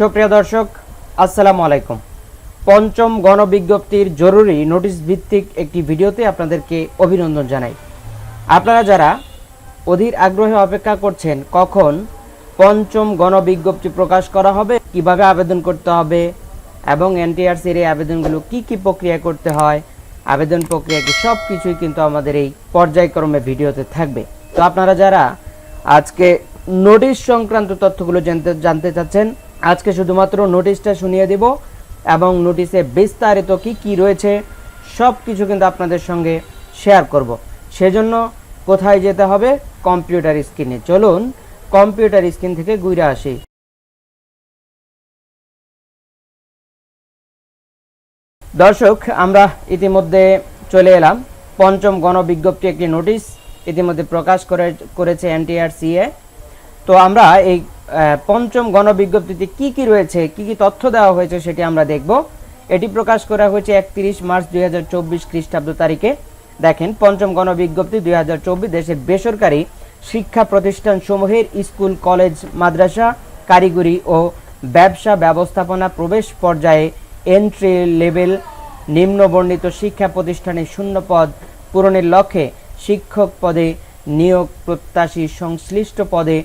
সুপ্রিয় দর্শক, আসসালামু আলাইকুম। পঞ্চম গণবিজ্ঞপ্তির জরুরি নোটিশ ভিত্তিক একটি ভিডিওতে আপনাদেরকে অভিনন্দন জানাই। আপনারা যারা অধীর আগ্রহে অপেক্ষা করছেন, কখন পঞ্চম গণবিজ্ঞপ্তি প্রকাশ করা হবে, কীভাবে আবেদন করতে হবে, এবং এনটিআরসির এই আবেদনগুলো কি কি প্রক্রিয়া করতে হয়, আবেদন প্রক্রিয়া কি সব কিছুই কিন্তু আমাদের এই পর্যায়ক্রমে ভিডিওতে থাকবে। তো আপনারা যারা আজকে নোটিশ সংক্রান্ত তথ্যগুলো জানতে জানতে চাচ্ছেন আজকে শুধুমাত্র নোটিশটা শুনিয়ে দিব এবং নোটিশে বিস্তারিত কি কি রয়েছে, সব কিছু কিন্তু আপনাদের সঙ্গে শেয়ার করব। সেজন্য কোথায় যেতে হবে? কম্পিউটার স্ক্রিনে। চলুন, কম্পিউটার স্ক্রিন থেকে ঘুরে আসি। দর্শক, আমরা ইতিমধ্যে চলে এলাম। পঞ্চম গণবিজ্ঞপ্তি একটি নোটিশ ইতিমধ্যে প্রকাশ করে, করেছে এনটিআরসিএ। তো আমরা এই পঞ্চম গণবিজ্ঞপ্তিতে কি কি রয়েছে, কি কি তথ্য দেওয়া হয়েছে সেটি আমরা দেখব। এটি প্রকাশ করা হয়েছে একত্রিশ মার্চ দুই হাজার চব্বিশ খ্রিস্টাব্দ তারিখে। দেখেন, পঞ্চম গণবিজ্ঞপ্তি দুই হাজার চব্বিশ দেশের বেসরকারি শিক্ষা প্রতিষ্ঠান সমূহের স্কুল, কলেজ, মাদ্রাসা, কারিগরি ও ব্যবসা ব্যবস্থাপনা প্রবেশ পর্যায়ে এন্ট্রি লেভেল নিম্নবর্ণিত শিক্ষা প্রতিষ্ঠানে শূন্য পদ পূরণের লক্ষ্যে শিক্ষক পদে নিয়োগ প্রত্যাশী সংশ্লিষ্ট পদে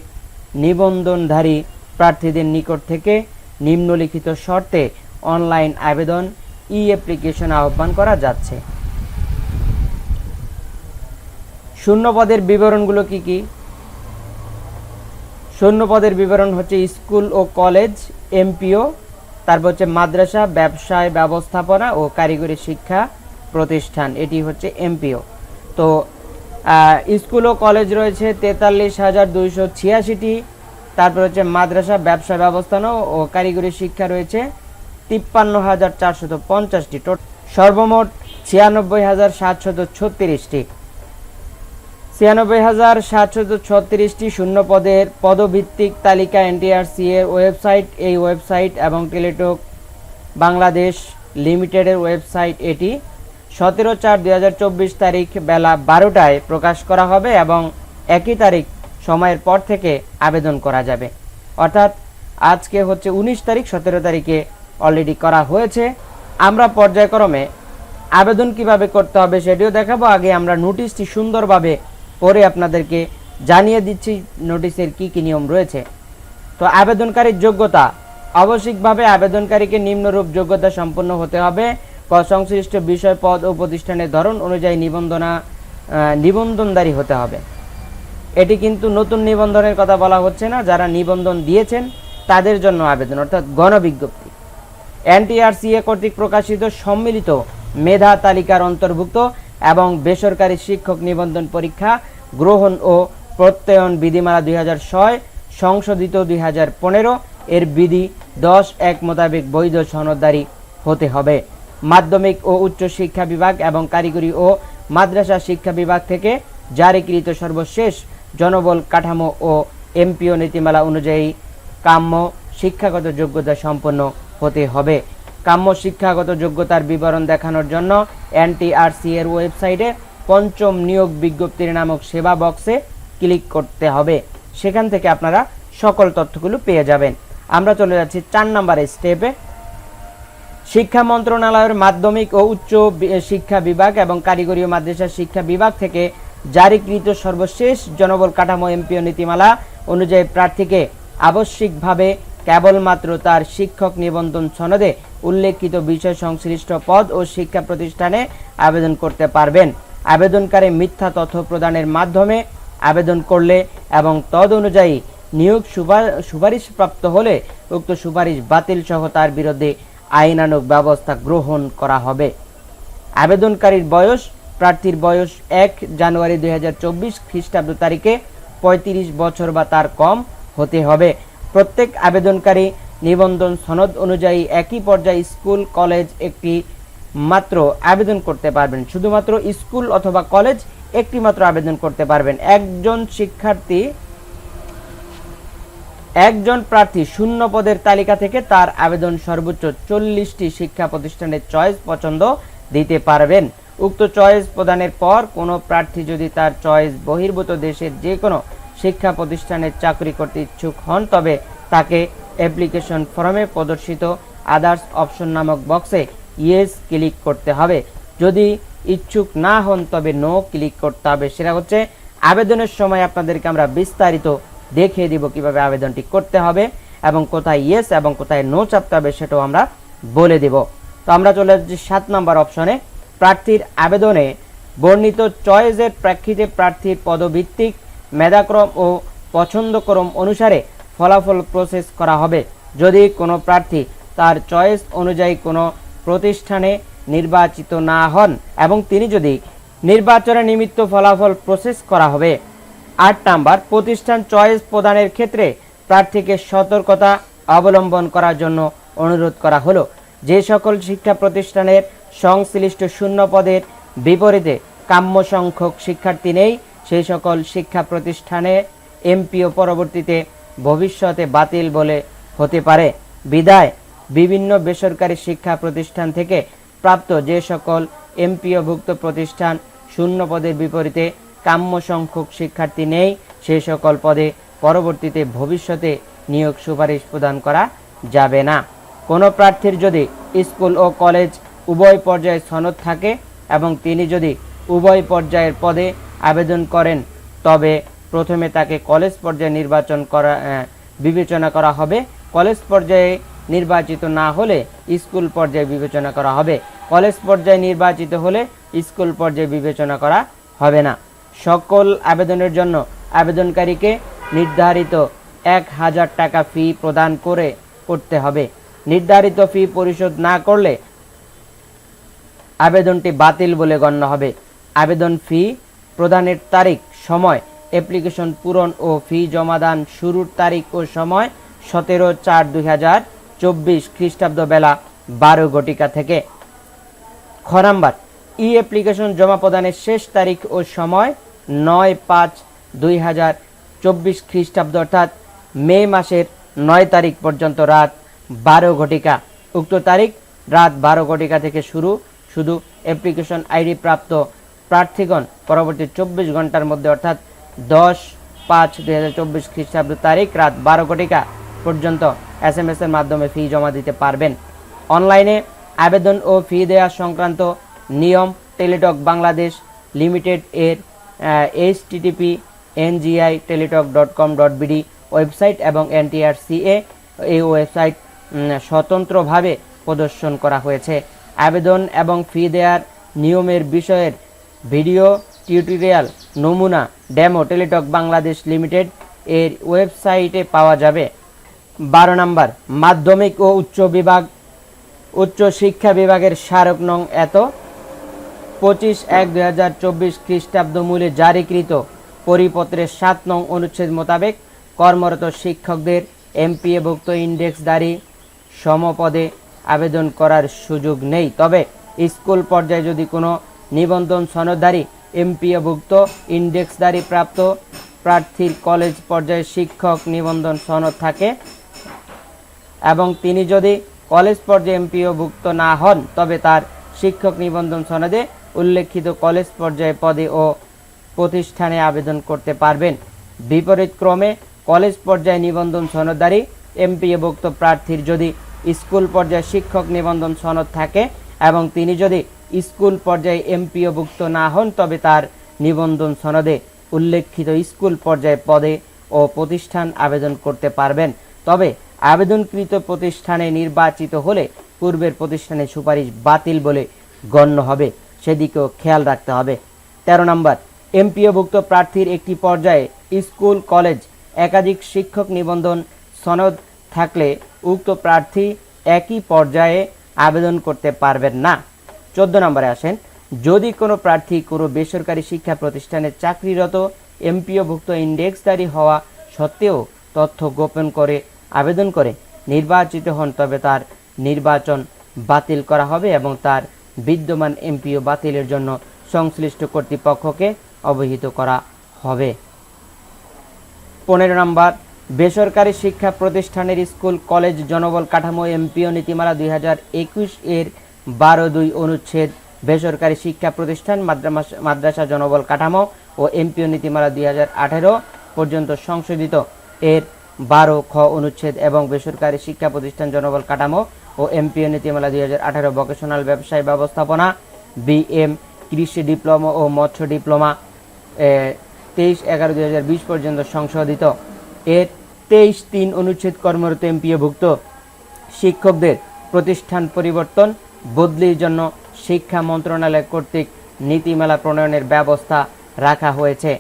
নিবন্ধনধারী প্রার্থীদের নিকট থেকে নিম্নলিখিত শর্তে অনলাইন আবেদন ই অ্যাপ্লিকেশন আহ্বান করা যাচ্ছে। শূন্য পদের বিবরণগুলো কি কি? শূন্য পদের বিবরণ হচ্ছে স্কুল ও কলেজ, এমপিও, তারপর হচ্ছে মাদ্রাসা, ব্যবসায় ব্যবস্থাপনা ও কারিগরি শিক্ষা প্রতিষ্ঠান, এটি হচ্ছে এমপিও। তো স্কুল ও কলেজ রয়েছে তেতাল্লিশ হাজার দুইশো ছিয়াশিটি। তারপর হচ্ছে মাদ্রাসা, ব্যবসা ব্যবস্থাপনা ও কারিগরি শিক্ষা রয়েছে তিপ্পান্ন হাজার চারশত পঞ্চাশটি। টোট সর্বমোট ছিয়ানব্বই হাজার সাতশত ছত্রিশটি। ছিয়ানব্বই হাজার সাতশত ছত্রিশটি শূন্য পদের পদভিত্তিক তালিকা এনটিআরসি এর ওয়েবসাইট। এই ওয়েবসাইট এবং টেলিটক বাংলাদেশ লিমিটেডের ওয়েবসাইট এটি সতেরো চার দুই তারিখ বেলা বারোটায় প্রকাশ করা হবে এবং একই তারিখ সময়ের পর থেকে আবেদন করা যাবে। অর্থাৎ আজকে হচ্ছে উনিশ তারিখ, সতেরো তারিখে অলরেডি করা হয়েছে। আমরা পর্যায়ক্রমে আবেদন কীভাবে করতে হবে সেটিও দেখাবো। আগে আমরা নোটিশটি সুন্দরভাবে পরে আপনাদেরকে জানিয়ে দিচ্ছি নোটিশের কি কি নিয়ম রয়েছে। তো আবেদনকারীর যোগ্যতা, আবশ্যিকভাবে আবেদনকারীকে নিম্নরূপ যোগ্যতা সম্পন্ন হতে হবে। সংশ্লিষ্ট বিষয়, পদ ও প্রতিষ্ঠানের ধরন অনুযায়ী নিবন্ধনা নিবন্ধনদারী হতে হবে। এটি কিন্তু নতুন নিবন্ধনের কথা বলা হচ্ছে না। যারা নিবন্ধন দিয়েছেন, তাদের জন্য আবেদন, অর্থাৎ গণবিজ্ঞপ্তি। এনটিআরসিএ কর্তৃক প্রকাশিত সম্মিলিত মেধা তালিকার অন্তর্ভুক্ত এবং বেসরকারি শিক্ষক নিবন্ধন পরীক্ষা গ্রহণ ও প্রত্যয়ন বিধিমালা দুই হাজার ছয়, সংশোধিত দুই হাজার পনেরো, এর বিধি দশ এক মোতাবেক বৈধ সনদদারি হতে হবে। মাধ্যমিক ও উচ্চ শিক্ষা বিভাগ এবং কারিগরি ও মাদ্রাসা শিক্ষা বিভাগ থেকে জারিকৃত সর্বশেষ জনবল কাঠামো ও এমপিও নীতিমালা অনুযায়ী কাম্য শিক্ষাগত যোগ্যতা সম্পন্ন হতে হবে। কাম্য শিক্ষাগত যোগ্যতার বিবরণ দেখানোর জন্য এনটিআরসি এর ওয়েবসাইটে পঞ্চম নিয়োগ বিজ্ঞপ্তির নামক সেবা বক্সে ক্লিক করতে হবে। সেখান থেকে আপনারা সকল তথ্যগুলো পেয়ে যাবেন। আমরা চলে যাচ্ছি চার নম্বর স্টেপে। শিক্ষা মন্ত্রণালয়ের মাধ্যমিক ও উচ্চ শিক্ষা বিভাগ এবং কারিগরি ও মাদ্রাসা শিক্ষা বিভাগ থেকে জারিকৃত সর্বশেষ জনবল কাঠামো এমপিও নীতিমালা অনুযায়ী প্রার্থীকে আবশ্যিকভাবে কেবলমাত্র তার শিক্ষক নিবন্ধন সনদে উল্লেখিত বিষয় সংশ্লিষ্ট পদ ও শিক্ষা প্রতিষ্ঠানে আবেদন করতে পারবেন। আবেদনকারী মিথ্যা তথ্য প্রদানের মাধ্যমে আবেদন করলে এবং তদ অনুযায়ী নিয়োগ সুপার- সুপারিশপ্রাপ্ত হলে উক্ত সুপারিশ বাতিল সহ তার বিরুদ্ধে আইনানুগ ব্যবস্থা গ্রহণ করা হবে। আবেদনকারীর বয়স, প্রার্থীর বয়স এক জানুয়ারি দুই হাজার চব্বিশ খ্রিস্টাব্দ তারিখে পঁয়ত্রিশ বছর বা তার কম হতে হবে। প্রত্যেক আবেদনকারী নিবন্ধন সনদ অনুযায়ী একই পর্যায়ে স্কুল, কলেজ একটি মাত্র আবেদন করতে পারবেন। শুধুমাত্র স্কুল অথবা কলেজ একটি মাত্র আবেদন করতে পারবেন। একজন শিক্ষার্থী একজন প্রার্থী শূন্য পদের তালিকা থেকে তার আবেদন সর্বোচ্চ চল্লিশটি শিক্ষা প্রতিষ্ঠানের চয়েস পছন্দ দিতে পারবেন। উক্ত চয়েস প্রদানের পর কোনো প্রার্থী যদি তার চয়েস বহির্ভূত দেশের যে কোনো শিক্ষা প্রতিষ্ঠানে চাকরি করতে ইচ্ছুক হন, তবে তাকে অ্যাপ্লিকেশন ফর্মে প্রদর্শিত আদার্স অপশন নামক বক্সে ইয়েস ক্লিক করতে হবে। যদি ইচ্ছুক না হন, তবে নো ক্লিক করতে হবে। সেটা হচ্ছে, আবেদনের সময় আপনাদেরকে আমরা বিস্তারিত দেখিয়ে দিব কীভাবে আবেদনটি করতে হবে এবং কোথায় ইয়েস এবং কোথায় নো চাপতে হবে সেটাও আমরা বলে দিব। তো আমরা চলে যাচ্ছি সাত নম্বর অপশনে প্রার্থীর আবেদনে বর্ণিত চয়েসের প্রেক্ষিতে প্রার্থীর পদভিত্তিক, মেধাক্রম ও পছন্দক্রম অনুসারে ফলাফল প্রসেস করা হবে। যদি কোনো প্রার্থী তার চয়েস অনুযায়ী কোনো প্রতিষ্ঠানে নির্বাচিত না হন এবং তিনি যদি নির্বাচনের নিমিত্ত ফলাফল প্রসেস করা হবে আট নাম্বার প্রতিষ্ঠান চয়েস প্রদানের ক্ষেত্রে প্রার্থীকে সতর্কতা অবলম্বন করার জন্য অনুরোধ করা হলো। যে সকল শিক্ষা প্রতিষ্ঠানের সংশ্লিষ্ট শূন্য পদের বিপরীতে কাম্য সংখ্যক শিক্ষার্থী নেই, সেই সকল শিক্ষা প্রতিষ্ঠানে এমপিও পরবর্তীতে ভবিষ্যতে বাতিল বলে হতে পারে। বিদায়, বিভিন্ন বেসরকারি শিক্ষা প্রতিষ্ঠান থেকে প্রাপ্ত যে সকল এমপিওভুক্ত প্রতিষ্ঠান শূন্য পদের বিপরীতে কাম্য সংখ্যক শিক্ষার্থী নেই। সেই সকল পদে পরবর্তীতে ভবিষ্যতে নিয়োগ সুপারিশ প্রদান করা যাবে না। কোনো প্রার্থীর যদি স্কুল ও কলেজ উভয় পর্যায়ে সনদ থাকে এবং তিনি যদি উভয় পর্যায়ের পদে আবেদন করেন, তবে প্রথমে তাকে কলেজ পর্যায়ে নির্বাচন করা বিবেচনা করা হবে। কলেজ পর্যায়ে নির্বাচিত না হলে স্কুল পর্যায়ে বিবেচনা করা হবে। কলেজ পর্যায়ে নির্বাচিত হলে স্কুল পর্যায়ে বিবেচনা করা হবে না। সকল আবেদনের জন্য আবেদনকারীকে নির্ধারিত এক হাজার টাকা ফি প্রদান করে করতে হবে। নির্ধারিত ফি পরিশোধ না করলে আবেদনটি বাতিল বলে গণ্য হবে। আবেদন ফি প্রদানের তারিখ, সময়, অ্যাপ্লিকেশন পূরণ ও ফি জমাদান শুরুর তারিখ ও সময় সতেরো চার দুই হাজার চব্বিশ খ্রিস্টাব্দ বেলা বারো ঘটিকা থেকে। খ ই অ্যাপ্লিকেশন জমা প্রদানের শেষ তারিখ ও সময় নয় পাঁচ দুই হাজার চব্বিশ খ্রিস্টাব্দ, অর্থাৎ মে মাসের নয় তারিখ পর্যন্ত রাত বারো ঘটিকা। উক্ত তারিখ রাত বারো ঘটিকা থেকে শুরু, শুধু অ্যাপ্লিকেশন আইডি প্রাপ্ত প্রার্থীগণ পরবর্তী চব্বিশ ঘণ্টার মধ্যে, অর্থাৎ দশ পাঁচ দুই হাজার চব্বিশ খ্রিস্টাব্দ তারিখ রাত বারো ঘটিকা পর্যন্ত এস এম এর মাধ্যমে ফি জমা দিতে পারবেন। অনলাইনে আবেদন ও ফি দেওয়া সংক্রান্ত নিয়ম টেলিটক বাংলাদেশ লিমিটেড এর HTTP NGI Teletalk dot com dot BD website এবং এনটিআরসিএ এই ওয়েবসাইট স্বতন্ত্রভাবে প্রদর্শন করা হয়েছে। আবেদন এবং ফি দেওয়ার নিয়মের বিষয়ের ভিডিও, টিউটোরিয়াল, নমুনা, ডেমো টেলিটক বাংলাদেশ লিমিটেড এর ওয়েবসাইটে পাওয়া যাবে। বারো নম্বর, মাধ্যমিক ও উচ্চ বিভাগ, উচ্চ শিক্ষা বিভাগের স্মারক নং এত। পঁচিশ এক দুই খ্রিস্টাব্দ মূলে জারিকৃত পরিপত্রের সাত নং অনুচ্ছেদ মোতাবেক কর্মরত শিক্ষকদের এমপিএভুক্ত ইন্ডেক্সধারী সমপদে আবেদন করার সুযোগ নেই। তবে স্কুল পর্যায়ে যদি কোনো নিবন্ধন সনদধারী এমপিএভুক্ত ইন্ডেক্সধারী প্রাপ্ত প্রার্থীর কলেজ পর্যায়ে শিক্ষক নিবন্ধন সনদ থাকে এবং তিনি যদি কলেজ পর্যায়ে এমপিওভুক্ত না হন, তবে তার শিক্ষক নিবন্ধন সনদে উল্লেখিত কলেজ পর্যায়ে পদে ও প্রতিষ্ঠানে আবেদন করতে পারবেন। বিপরীত ক্রমে কলেজ পর্যায়ে নিবন্ধন সনদধারী এমপিওভুক্ত প্রার্থীর যদি স্কুল পর্যায়ে শিক্ষক নিবন্ধন সনদ থাকে এবং তিনি যদি স্কুল পর্যায়ে এমপিওভুক্ত না হন, তবে তার নিবন্ধন সনদে উল্লেখিত স্কুল পর্যায়ে পদে ও প্রতিষ্ঠান আবেদন করতে পারবেন। তবে আবেদনকৃত প্রতিষ্ঠানে নির্বাচিত হলে পূর্বের প্রতিষ্ঠানের সুপারিশ বাতিল বলে গণ্য হবে। সেদিকেও খেয়াল রাখতে হবে। তেরো নম্বর, এমপিওভুক্ত প্রার্থীর একটি পর্যায়ে স্কুল, কলেজ, একাধিক শিক্ষক নিবন্ধন সনদ থাকলে উক্ত প্রার্থী একই পর্যায়ে আবেদন করতে পারবেন না। চোদ্দ নম্বরে আসেন, যদি কোনো প্রার্থী কোনো বেসরকারি শিক্ষা প্রতিষ্ঠানে চাকরিরত এমপিওভুক্ত ইন্ডেক্সধারী হওয়া সত্ত্বেও তথ্য গোপন করে আবেদন করে নির্বাচিত হন, তবে তার নির্বাচন বাতিল করা হবে এবং তার বিদ্যমান এমপিও বাতিলের জন্য সংশ্লিষ্ট কর্তৃপক্ষকে অবহিত করা হবে। পনেরো নম্বর, বেসরকারি শিক্ষা প্রতিষ্ঠানের স্কুল, কলেজ, জনবল কাঠামো এমপিও নীতিমালা দুই হাজার একুশ এর বারো দুই অনুচ্ছেদ, বেসরকারি শিক্ষা প্রতিষ্ঠান মাদ্রাসা, জনবল কাঠামো ও এমপিও নীতিমালা দুই হাজার আঠেরো পর্যন্ত সংশোধিত। এর বারো খ অনুচ্ছেদ এবং বেসরকারি শিক্ষা প্রতিষ্ঠান জনবল কাঠামো ও এমপিও নীতিমালা দুই হাজার আঠারো ভোকেশনাল ব্যবসায় ব্যবস্থাপনা বিএম কৃষি ডিপ্লোমা ও মৎস্য ডিপ্লোমা তেইশ এগারো দুই হাজার বিশ পর্যন্ত সংশোধিত। এর তেইশ তিন অনুচ্ছেদ কর্মরত এমপিওভুক্ত শিক্ষকদের প্রতিষ্ঠান পরিবর্তন বদলির জন্য শিক্ষা মন্ত্রণালয় কর্তৃক নীতিমালা প্রণয়নের ব্যবস্থা রাখা হয়েছে।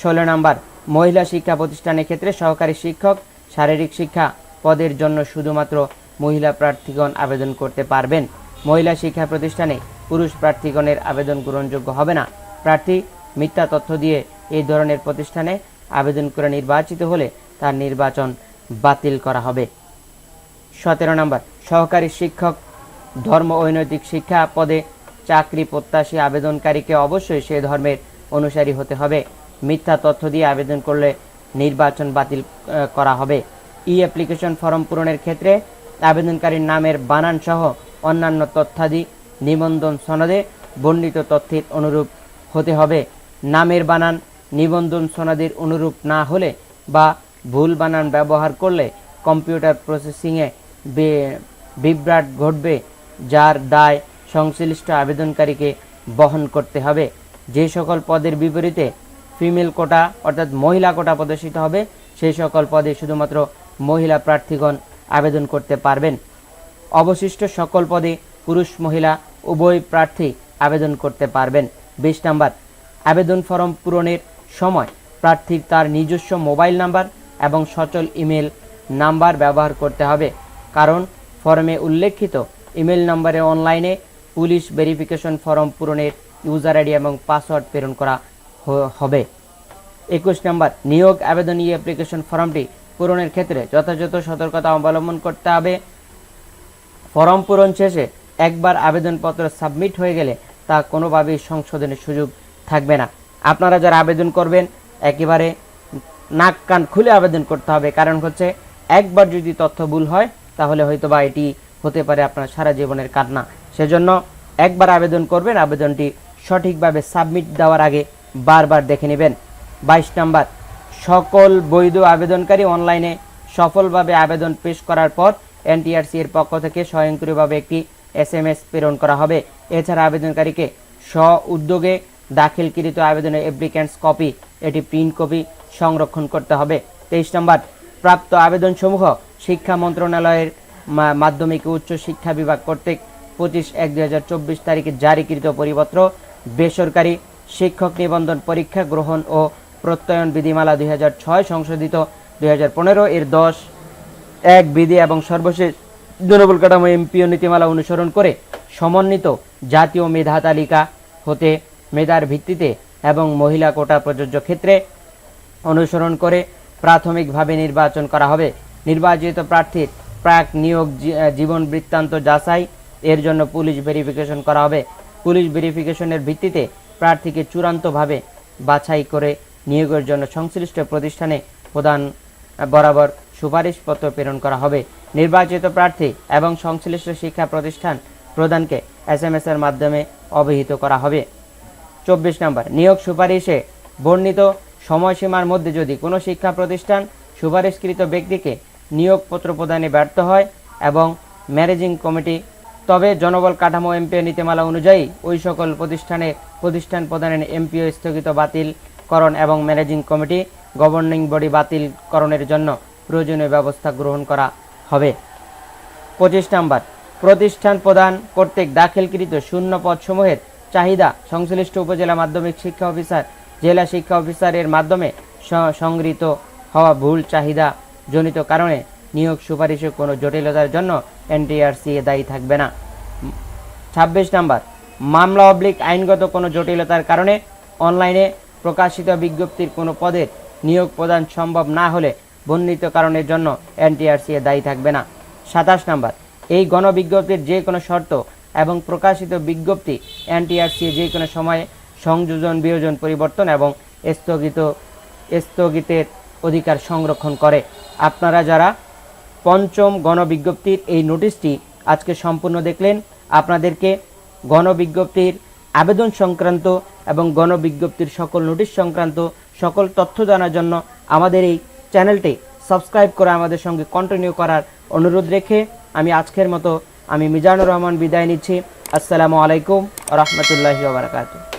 ষোলো নম্বর মহিলা শিক্ষা প্রতিষ্ঠানের ক্ষেত্রে সহকারী শিক্ষক শারীরিক শিক্ষা পদের জন্য শুধুমাত্র মহিলা প্রার্থীগণ আবেদন করতে পারবেন। মহিলা শিক্ষা প্রতিষ্ঠানে পুরুষ প্রার্থীগণের আবেদন গ্রহণযোগ্য হবে না। প্রার্থী মিথ্যা তথ্য দিয়ে এই ধরনের প্রতিষ্ঠানে আবেদন করে নির্বাচিত হলে তার নির্বাচন বাতিল করা হবে। সতেরো নম্বর, সহকারী শিক্ষক ধর্ম ও নৈতিক শিক্ষা পদে চাকরি প্রত্যাশী আবেদনকারীকে অবশ্যই সে ধর্মের অনুসারী হতে হবে। মিথ্যা তথ্য দিয়ে আবেদন করলে নির্বাচন বাতিল করা হবে। ই অ্যাপ্লিকেশন ফর্ম পূরণের ক্ষেত্রে আবেদনকারীর নামের বানান সহ অন্যান্য তথ্যাদি নিবন্ধন সনদে বর্ণিত তথ্যের অনুরূপ হতে হবে। নামের বানান নিবন্ধন সনদের অনুরূপ না হলে বা ভুল বানান ব্যবহার করলে কম্পিউটার প্রসেসিংয়ে বিভ্রাট ঘটবে, যার দায় সংশ্লিষ্ট আবেদনকারীকে বহন করতে হবে। যে সকল পদের বিপরীতে ফিমেল কোটা, অর্থাৎ মহিলা কোটা প্রদর্শিত হবে। সেই সকল পদে শুধুমাত্র মহিলা প্রার্থীগণ আবেদন করতে পারবেন। অবশিষ্ট সকল পদে পুরুষ, মহিলা, উভয় প্রার্থী আবেদন করতে পারবেন। বিশ নাম্বার, আবেদন ফর্ম পূরণের সময় প্রার্থীর তার নিজস্ব মোবাইল নাম্বার এবং সচল ইমেল নাম্বার ব্যবহার করতে হবে। কারণ ফর্মে উল্লেখিত ইমেল নাম্বারে অনলাইনে পুলিশ ভেরিফিকেশন ফর্ম পূরণের ইউজার আইডি এবং পাসওয়ার্ড প্রেরণ করা হবে। একুশ নম্বর, নিয়োগ আবেদন ই অ্যাপ্লিকেশন ফর্মটি পূরণের ক্ষেত্রে যথাযথ সতর্কতা অবলম্বন করতে হবে। ফর্ম পূরণ শেষে একবার আবেদনপত্র সাবমিট হয়ে গেলে তা কোনোভাবেই সংশোধনের সুযোগ থাকবে না। আপনারা যারা আবেদন করবেন, একেবারে নাক কান খুলে আবেদন করতে হবে। কারণ হচ্ছে, একবার যদি তথ্য ভুল হয়, তাহলে হয়তো বা এটি হতে পারে আপনার সারা জীবনের কান্না। সেজন্য একবার আবেদন করবেন, আবেদনটি সঠিকভাবে সাবমিট দেওয়ার আগে বারবার দেখে নেবেন। বাইশ নাম্বার, সকল বৈধ আবেদনকারী অনলাইনে সফলভাবে আবেদন পেশ করার পর এনটিআরসি এর পক্ষ থেকে স্বয়ংক্রিয়ভাবে একটি এসএমএস প্রেরণ করা হবে। এছাড়া আবেদনকারীকে স্ব উদ্যোগে দাখিলকৃত আবেদনের অ্যাপ্লিক্যান্টস কপি এটি প্রিন্ট কপি সংরক্ষণ করতে হবে। তেইশ নম্বর, প্রাপ্ত আবেদনসমূহ শিক্ষা মন্ত্রণালয়ের মাধ্যমিক উচ্চ শিক্ষা বিভাগ কর্তৃক পঁচিশ এক দুই তারিখে জারিকৃত পরিপত্র, বেসরকারি শিক্ষক নিবন্ধন পরীক্ষা গ্রহণ ও প্রত্যয়ন বিধিমালা দুই হাজার ছয়, সংশোধিত দুই হাজার পনেরো, এর দশ, এক বিধি এবং সর্বশেষ জনবল কাঠামো এমপিও নীতিমালা অনুসরণ করে সমন্বিত জাতীয় মেধা তালিকা হতে মেধার ভিত্তিতে এবং মহিলা কোটা প্রযোজ্য ক্ষেত্রে অনুসরণ করে প্রাথমিকভাবে নির্বাচন করা হবে। নির্বাচিত প্রার্থীর প্রাক নিয়োগ জীবন বৃত্তান্ত যাচাই, এর জন্য পুলিশ ভেরিফিকেশন করা হবে। পুলিশ ভেরিফিকেশনের ভিত্তিতে প্রার্থীকে চূড়ান্তভাবে বাছাই করে নিয়োগের জন্য সংশ্লিষ্ট প্রতিষ্ঠানে প্রদান, বরাবর সুপারিশপত্র প্রেরণ করা হবে। নির্বাচিত প্রার্থী এবং সংশ্লিষ্ট শিক্ষা প্রতিষ্ঠান প্রদানকে এস এর মাধ্যমে অবহিত করা হবে। চব্বিশ নম্বর, নিয়োগ সুপারিশে বর্ণিত সময়সীমার মধ্যে যদি কোনো শিক্ষা প্রতিষ্ঠান সুপারিশকৃত ব্যক্তিকে নিয়োগপত্র প্রদানে ব্যর্থ হয় এবং ম্যানেজিং কমিটি তবে জনবল কাঠামো এমপিও নীতিমালা অনুযায়ী ওই সকল প্রতিষ্ঠানে প্রতিষ্ঠান প্রদানের এমপিও স্থগিত বাতিলকরণ এবং ম্যানেজিং কমিটি, গভর্নিং বডি বাতিলকরণের জন্য প্রয়োজনীয় ব্যবস্থা গ্রহণ করা হবে। পঁচিশ নাম্বার, প্রতিষ্ঠান প্রদান কর্তৃক দাখিলকৃত শূন্য পদসমূহের চাহিদা সংশ্লিষ্ট উপজেলা মাধ্যমিক শিক্ষা অফিসার, জেলা শিক্ষা অফিসারের মাধ্যমে সংগৃহীত হওয়া ভুল চাহিদা জনিত কারণে নিয়োগ সুপারিশে কোনো জটিলতার জন্য এনটিআরসি দায়ী থাকবে না। ছাব্বিশ নাম্বার, মামলা অবলিক আইনগত কোনো জটিলতার কারণে অনলাইনে প্রকাশিত বিজ্ঞপ্তির কোনো পদের নিয়োগ প্রদান সম্ভব না হলে বর্ণিত কারণের জন্য এনটিআরসি দায়ী থাকবে না। সাতাশ নাম্বার, এই গণবিজ্ঞপ্তির যে কোনো শর্ত এবং প্রকাশিত বিজ্ঞপ্তি এনটিআরসি যে কোনো সময়ে সংযোজন, বিয়োজন, পরিবর্তন এবং স্থগিত, স্থগিতের অধিকার সংরক্ষণ করে। আপনারা যারা পঞ্চম গণবিজ্ঞপ্তির এই নোটিশটি আজকে সম্পূর্ণ দেখলেন। আপনাদেরকে গণবিজ্ঞপ্তির আবেদন সংক্রান্ত এবং গণবিজ্ঞপ্তির সকল নোটিশ সংক্রান্ত সকল তথ্য জানার জন্য আমাদের এই চ্যানেলটি সাবস্ক্রাইব করে আমাদের সঙ্গে কন্টিনিউ করার অনুরোধ রেখে আমি আজকের মতো আমি মিজানুর রহমান বিদায় নিচ্ছি। আসসালামু আলাইকুম রহমতুল্লাহি বারাকাতু